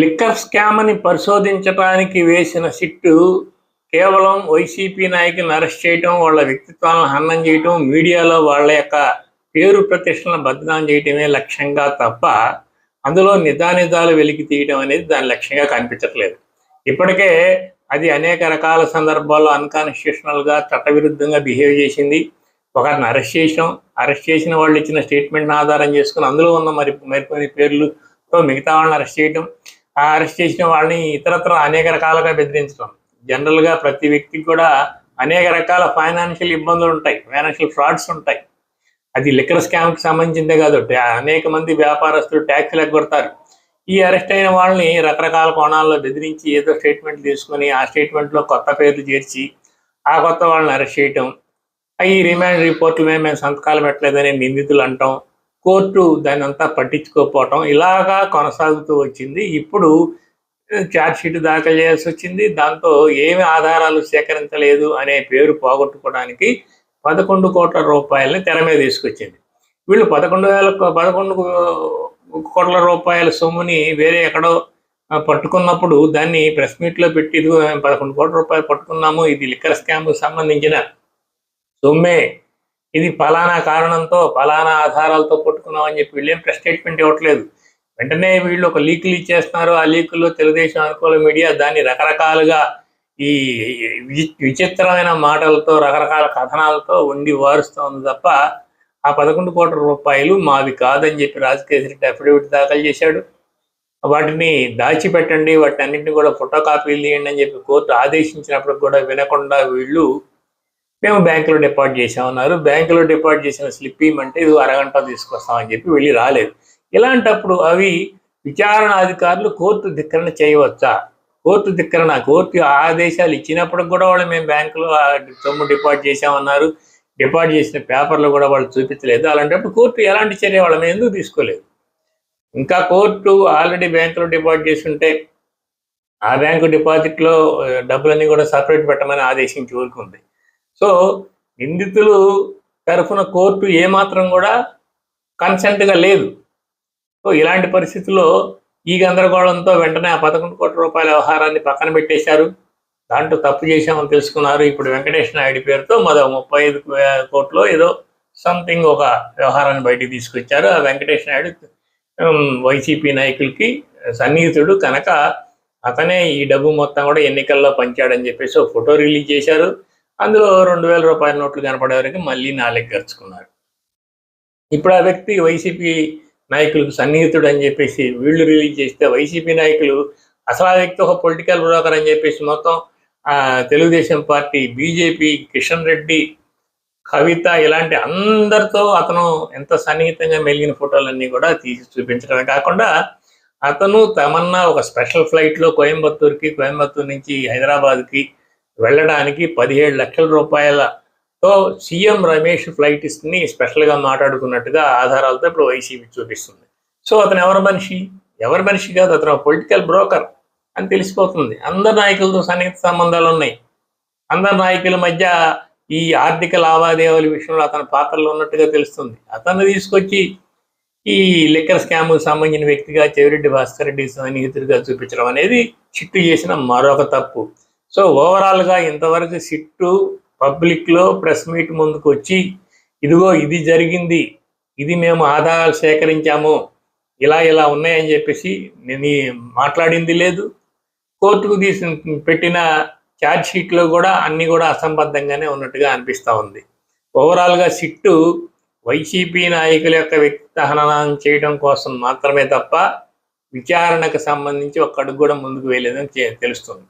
Liquor స్కామ్ని పరిశోధించడానికి వేసిన sit కేవలం YCP నాయకులను అరెస్ట్ చేయటం వాళ్ళ వ్యక్తిత్వాలను హన్నం చేయటం మీడియాలో వాళ్ళ యొక్క పేరు ప్రతిష్టలను బదనాం చేయటమే లక్ష్యంగా తప్ప అందులో నిదానిదాలు వెలికి తీయడం అనేది దాని లక్ష్యంగా కనిపించట్లేదు. ఇప్పటికే అది అనేక రకాల సందర్భాల్లో అన్కాన్స్టిట్యూషనల్గా చట్టవిరుద్ధంగా బిహేవ్ చేసింది. ఒకరిని అరెస్ట్ చేసాం అరెస్ట్ చేసిన వాళ్ళు ఇచ్చిన స్టేట్మెంట్ ఆధారం చేసుకుని అందులో ఉన్న మరి మరికొన్ని పేర్లుతో మిగతా వాళ్ళని అరెస్ట్ చేయటం. అరెస్ట్ చేసిన వాళ్ళని ఇతరత్ర అనేక రకాలుగా బెదిరించడం. జనరల్గా ప్రతి వ్యక్తికి కూడా అనేక రకాల ఫైనాన్షియల్ ఇబ్బందులు ఉంటాయి. ఫైనాన్షియల్ ఫ్రాడ్స్ ఉంటాయి. అది లిక్కర్ స్కామ్కి సంబంధించిందే కాదు. అనేక మంది వ్యాపారస్తులు ట్యాక్సీలు ఎగ్గొడతారు ఈ అరెస్ట్ అయిన వాళ్ళని రకరకాల కోణాల్లో బెదిరించి ఏదో స్టేట్మెంట్ తీసుకొని ఆ స్టేట్మెంట్లో కొత్త పేర్లు చేర్చి ఆ కొత్త వాళ్ళని అరెస్ట్ చేయటం. ఈ రిమాండ్ రిపోర్ట్ల మీద మేము సంతకాలు పెట్టలేదని నిందితులు అంటాం. కోర్టు దాని అంతా పట్టించుకోకపోవటం ఇలాగా కొనసాగుతూ వచ్చింది. ఇప్పుడు ఛార్జ్ షీట్ దాఖలు చేయాల్సి వచ్చింది. దాంతో ఏమి ఆధారాలు సేకరించలేదు అనే పేరు పోగొట్టుకోవడానికి పదకొండు కోట్ల రూపాయలని తెర మీద తీసుకొచ్చింది. వీళ్ళు పదకొండు వేల పదకొండు కోట్ల రూపాయల సొమ్ముని వేరే ఎక్కడో పట్టుకున్నప్పుడు దాన్ని ప్రెస్ మీట్లో పెట్టి మేము పదకొండు కోట్ల రూపాయలు పట్టుకున్నాము ఇది లిక్కర్ స్కామ్కు సంబంధించిన సొమ్మే. ఇది ఫలానా కారణంతో ఫలానా ఆధారాలతో పట్టుకున్నాం అని చెప్పి వీళ్ళేం ప్రెస్ స్టేట్మెంట్ ఇవ్వట్లేదు. వెంటనే వీళ్ళు ఒక లీకులు ఇచ్చేస్తున్నారు. ఆ లీకుల్లో తెలుగుదేశం అనుకూల మీడియా దాన్ని రకరకాలుగా ఈ విచిత్రమైన మాటలతో రకరకాల కథనాలతో ఉండి వారుస్తోంది తప్ప ఆ పదకొండు కోట్ల రూపాయలు మావి కాదని చెప్పి రాజకేశ్వరి అఫిడవిట్ దాఖలు చేశాడు. వాటిని దాచిపెట్టండి వాటిని అన్నింటినీ కూడా ఫోటో కాపీలు తీయండి అని చెప్పి కోర్టు ఆదేశించినప్పుడు కూడా వినకుండా వీళ్ళు మేము బ్యాంకులో డిపాజిట్ చేసామన్నారు బ్యాంకులో డిపాజిట్ చేసిన స్లిప్ ఇవ్వమంటే ఇది అరగంట తీసుకొస్తామని చెప్పి వెళ్ళి రాలేదు. ఇలాంటప్పుడు అవి విచారణ అధికారులు కోర్టు ధిక్కరణ చేయవచ్చా? కోర్టు ధిక్కరణ కోర్టు ఆదేశాలు ఇచ్చినప్పుడు కూడా వాళ్ళు మేము బ్యాంకులో సొమ్ము డిపాజిట్ చేసామన్నారు డిపాజిట్ చేసిన పేపర్లు కూడా వాళ్ళు చూపించలేదు. అలాంటప్పుడు కోర్టు ఎలాంటి చర్య వాళ్ళ మీద ఎందుకు తీసుకోలేదు? ఇంకా కోర్టు ఆల్రెడీ బ్యాంకులో డిపాజిట్ చేసి ఉంటే ఆ బ్యాంకు డిపాజిట్లో డబ్బులన్నీ కూడా సపరేట్ పెట్టమని ఆదేశించి ఊరుకుంది సో నిందితులు తరఫున కోర్టు ఏమాత్రం కూడా కన్సెంట్గా లేదు. సో ఇలాంటి పరిస్థితుల్లో ఈ గందరగోళంతో వెంటనే ఆ పదకొండు కోట్ల రూపాయల వ్యవహారాన్ని పక్కన పెట్టేశారు. దాంట్లో తప్పు చేశామని తెలుసుకున్నారు. ఇప్పుడు వెంకటేష్ నాయుడు పేరుతో మరో ముప్పై ఐదు కోట్లు ఏదో సంథింగ్ ఒక వ్యవహారాన్ని బయటికి తీసుకొచ్చారు. ఆ వెంకటేష్ నాయుడు వైసీపీ నాయకులకి సన్నిహితుడు కనుక అతనే ఈ డబ్బు మొత్తం కూడా ఎన్నికల్లో పంచాడని చెప్పేసి ఒక ఫోటో రిలీజ్ చేశారు. అందులో రెండు వేల రూపాయల నోట్లు కనపడే వరకు మళ్ళీ నాలుగు గరుచుకున్నారు. ఇప్పుడు ఆ వ్యక్తి వైసీపీ నాయకులకు సన్నిహితుడు అని చెప్పేసి వీళ్ళు రిలీజ్ చేస్తే వైసీపీ నాయకులు అసలు ఆ వ్యక్తి ఒక పొలిటికల్ బ్రోకర్ అని చెప్పేసి మొత్తం తెలుగుదేశం పార్టీ బీజేపీ కిషన్ రెడ్డి కవిత ఇలాంటి అందరితో అతను ఎంత సన్నిహితంగా మెలిగిన ఫోటోలన్నీ కూడా తీసి చూపించడమే కాకుండా అతను తమన్నా ఒక స్పెషల్ ఫ్లైట్లో కోయంబత్తూర్కి కోయంబత్తూర్ నుంచి హైదరాబాద్కి వెళ్ళడానికి పదిహేడు లక్షల రూపాయలతో సీఎం రమేష్ ఫ్లైట్ని స్పెషల్గా మాట్లాడుకున్నట్టుగా ఆధారాలతో ఇప్పుడు వైసీపీ చూపిస్తుంది. సో అతను ఎవరి మనిషి? ఎవరి మనిషి కాదు అతను పొలిటికల్ బ్రోకర్ అని తెలిసిపోతుంది. అందరి నాయకులతో సన్నిహిత సంబంధాలు ఉన్నాయి. అందరి నాయకుల మధ్య ఈ ఆర్థిక లావాదేవీల విషయంలో అతని పాత్రలో ఉన్నట్టుగా తెలుస్తుంది. అతను తీసుకొచ్చి ఈ లిక్కర్ స్కామ్ సంబంధించిన వ్యక్తిగా చెవిరెడ్డి భాస్కర్ రెడ్డి సన్నిహితుడిగా చూపించడం అనేది చిట్టు చేసిన మరొక తప్పు. సో ఓవరాల్గా ఇంతవరకు సిట్టు పబ్లిక్లో ప్రెస్ మీట్ ముందుకు వచ్చి ఇదిగో ఇది జరిగింది ఇది మేము ఆధారాలు సేకరించాము ఇలా ఇలా ఉన్నాయని చెప్పేసి నేను మాట్లాడింది లేదు. కోర్టుకు తీసి పెట్టిన ఛార్జ్ షీట్లో కూడా అన్ని కూడా అసంబద్ధంగానే ఉన్నట్టుగా అనిపిస్తూ ఉంది. ఓవరాల్గా సిట్టు వైసీపీ నాయకుల యొక్క వ్యక్తి హననం చేయడం కోసం మాత్రమే తప్ప విచారణకు సంబంధించి ఒక్కడికి అడుగు కూడా ముందుకు వెళ్ళేదని తెలుస్తుంది.